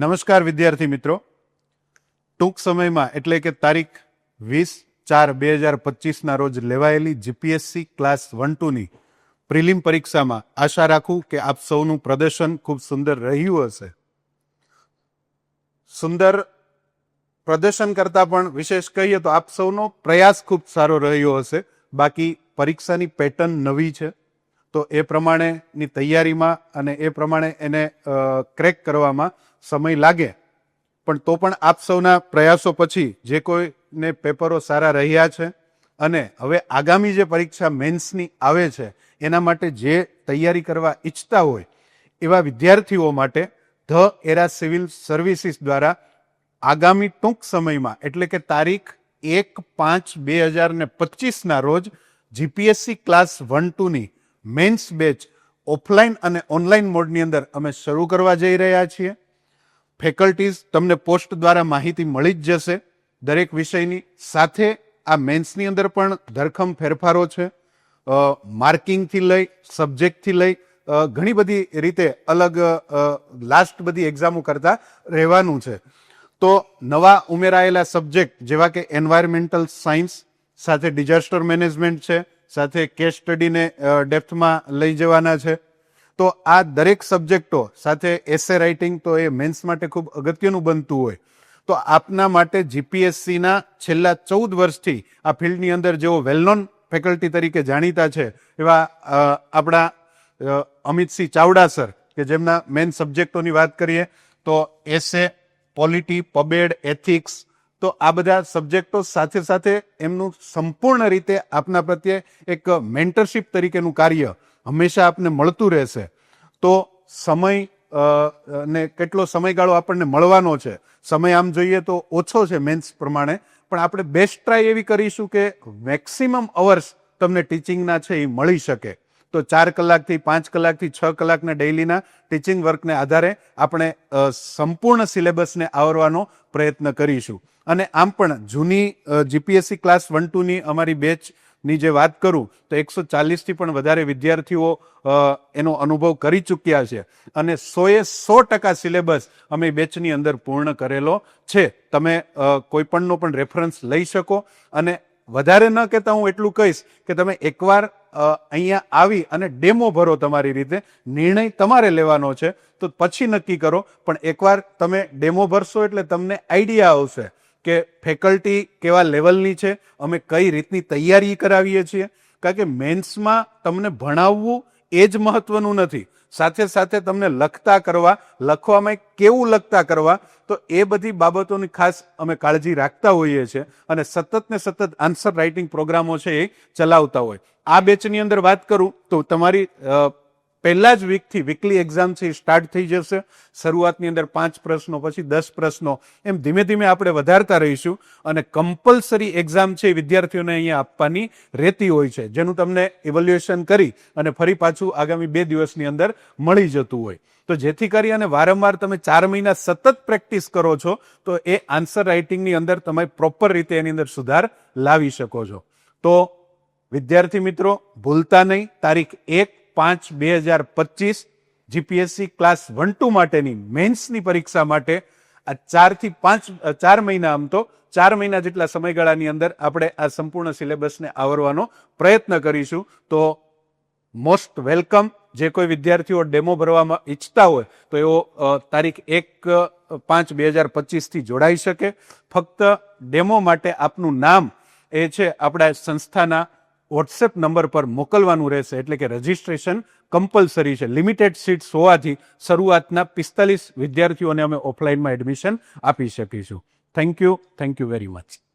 નમસ્કાર વિદ્યાર્થી મિત્રો. ટૂંક સમયમાં એટલે કે તારીખ વીસ ચાર બે હજાર પચીસના રોજ લેવાયેલી જીપીએસસી ક્લાસ વન ટુની પ્રિલિમ પરીક્ષામાં આશા રાખું કે આપ સૌનું પ્રદર્શન ખૂબ સુંદર રહ્યું હશે. સુંદર પ્રદર્શન કરતાં પણ વિશેષ કહીએ તો આપ સૌનો પ્રયાસ ખૂબ સારો રહ્યો હશે. બાકી પરીક્ષાની પેટર્ન નવી છે. તો એ પ્રમાણેની તૈયારીમાં અને એ પ્રમાણે એને ક્રેક કરવામાં સમય લાગે. પણ તો પણ આપ સૌના પ્રયાસો પછી જે કોઈને પેપરો સારા રહ્યા છે અને હવે આગામી જે પરીક્ષા મેન્સની આવે છે, એના માટે જે તૈયારી કરવા ઈચ્છતા હોય, એવા વિદ્યાર્થીઓ માટે ધ એરા સિવિલ સર્વિસીસ દ્વારા આગામી ટૂંક સમયમાં, એટલે કે તારીખ એક પાંચ બે હજાર ને પચીસના રોજ, જીપીએસસી ક્લાસ વન ટુની મેન્સ બેચ ઓફલાઈન અને ઓનલાઈન મોડની અંદર અમે શરૂ કરવા જઈ રહ્યા છીએ. ફેકલ્ટીઝ તમને પોસ્ટ દ્વારા માહિતી મળી જ જશે. દરેક વિષયની સાથે આ મેન્સની અંદર પણ ધરખમ ફેરફારો છે. માર્કિંગથી લઈ, સબ્જેક્ટથી લઈ ઘણી બધી રીતે અલગ લાસ્ટ બધી એક્ઝામો કરતા રહેવાનું છે. તો નવા ઉમેરાયેલા સબ્જેક્ટ જેવા કે એન્વાયરમેન્ટલ સાયન્સ, સાથે ડિઝાસ્ટર મેનેજમેન્ટ છે. સાથે કેસ સ્ટડીને ડેપ્થમાં લઈ જવાના છે. તો આ દરેક સબ્જેક્ટો સાથે એસે રાઇટિંગ તો એ મેન્સ માટે ખૂબ અગત્યનું બનતું હોય. તો આપના માટે જીપીએસસીના છેલ્લા ચૌદ વર્ષથી આ ફિલ્ડની અંદર જેઓ વેલનોન ફેકલ્ટી તરીકે જાણીતા છે, એવા આપણા અમિતસિંહ ચાવડા સર કે જેમના મેન સબ્જેક્ટોની વાત કરીએ, તો એસે પોલિટી પબેડ એથિક્સ તો આ બધા સબ્જેક્ટો સાથે સાથે એમનું સંપૂર્ણ રીતે આપના પ્રત્યે એક મેન્ટરશીપ તરીકેનું કાર્ય હંમેશા આપને મળતું રહેશે. તો સમય ને કેટલો સમયગાળો આપણને મળવાનો છે? સમય આમ જોઈએ તો ઓછો છે મેન્સ પ્રમાણે. પણ આપણે બેસ્ટ ટ્રાય એવી કરીશું કે મેક્સિમમ અવર્સ તમને ટીચિંગના છે એ મળી શકે. તો ચાર કલાકથી, પાંચ કલાકથી, છ કલાકના ડેઇલીના ટીચિંગ વર્કને આધારે આપણે સંપૂર્ણ સિલેબસને આવરવાનો પ્રયત્ન કરીશું. અને આમ પણ જૂની જીપીએસસી ક્લાસ વન ટુની અમારી બેચની જે વાત કરું, તો એકસો ચાલીસથી પણ વધારે વિદ્યાર્થીઓ એનો અનુભવ કરી ચૂક્યા છે. અને સોએ સો ટકા સિલેબસ અમે બેચની અંદર પૂર્ણ કરેલો છે. તમે કોઈપણનો પણ રેફરન્સ લઈ શકો. અને વધારે ન કહેતા હું એટલું કહીશ કે તમે એકવાર અહીંયા આવી અને ડેમો ભરો તમારી રીતે. નિર્ણય તમારે લેવાનો છે. તો પછી નક્કી કરો. પણ એકવાર તમે ડેમો ભરશો એટલે તમને આઈડિયા આવશે કે ફેકલ્ટી કેવા લેવલની છે. અમે કઈ રીતની તૈયારી કરાવીએ છીએ. કારણ કે મેન્સમાં તમને ભણાવવું એ જ મહત્વનું નથી. સાથે સાથે તમને લખતા કરવા, લખવામાં કેવું લખતા કરવા, તો એ બધી બાબતોની ખાસ અમે કાળજી રાખતા હોઈએ છીએ અને સતત ને સતત આન્સર રાઇટિંગ પ્રોગ્રામો છે એ ચલાવતા હોય. આ બેચની અંદર વાત કરું તો તમારી પહેલા જ વીકથી વીકલી એક્ઝામ છે, એ સ્ટાર્ટ થઈ જશે. શરૂઆતની અંદર પાંચ પ્રશ્નો, પછી દસ પ્રશ્નો. એમ ધીમે ધીમે આપણે વધારતા રહીશું અને કમ્પલસરી એક્ઝામ છે એ વિદ્યાર્થીઓને અહીંયા આપવાની રહેતી હોય છે, જેનું તમને ઇવોલ્યુએશન કરી અને ફરી પાછું આગામી બે દિવસની અંદર મળી જતું હોય. તો જેથી કરી અને વારંવાર તમે ચાર મહિના સતત પ્રેક્ટિસ કરો છો, તો એ આન્સર રાઇટિંગની અંદર તમે પ્રોપર રીતે એની અંદર સુધાર લાવી શકો છો. તો વિદ્યાર્થી મિત્રો, ભૂલતા નહીં. તારીખ એક પાંચ બે હજાર પચીસ જીપીએસસી ક્લાસ વન ટુ માટેની મેન્સની પરીક્ષા માટે આ ચારથી પાંચ ચાર મહિના આમ તો ચાર મહિના જેટલા સમયગાળાની અંદર આપણે આ સંપૂર્ણ સિલેબસને આવરવાનો પ્રયત્ન કરીશું. તો મોસ્ટ વેલકમ. જે કોઈ વિદ્યાર્થીઓ ડેમો ભરવામાં ઈચ્છતા હોય તો એઓ તારીખ એક પાંચ બે હજાર પચીસથી જોડાઈ શકે. ફક્ત ડેમો માટે આપનું નામ એ છે આપણા સંસ્થાના વોટ્સએપ નંબર પર મોકલવાનું રહેશે. એટલે કે રજિસ્ટ્રેશન કમ્પલસરી છે. લિમિટેડ સીટ્સ હોવાથી શરૂઆતના પિસ્તાલીસ વિદ્યાર્થીઓને અમે ઓફલાઈનમાં એડમિશન આપી શકીશું. Thank you thank you very much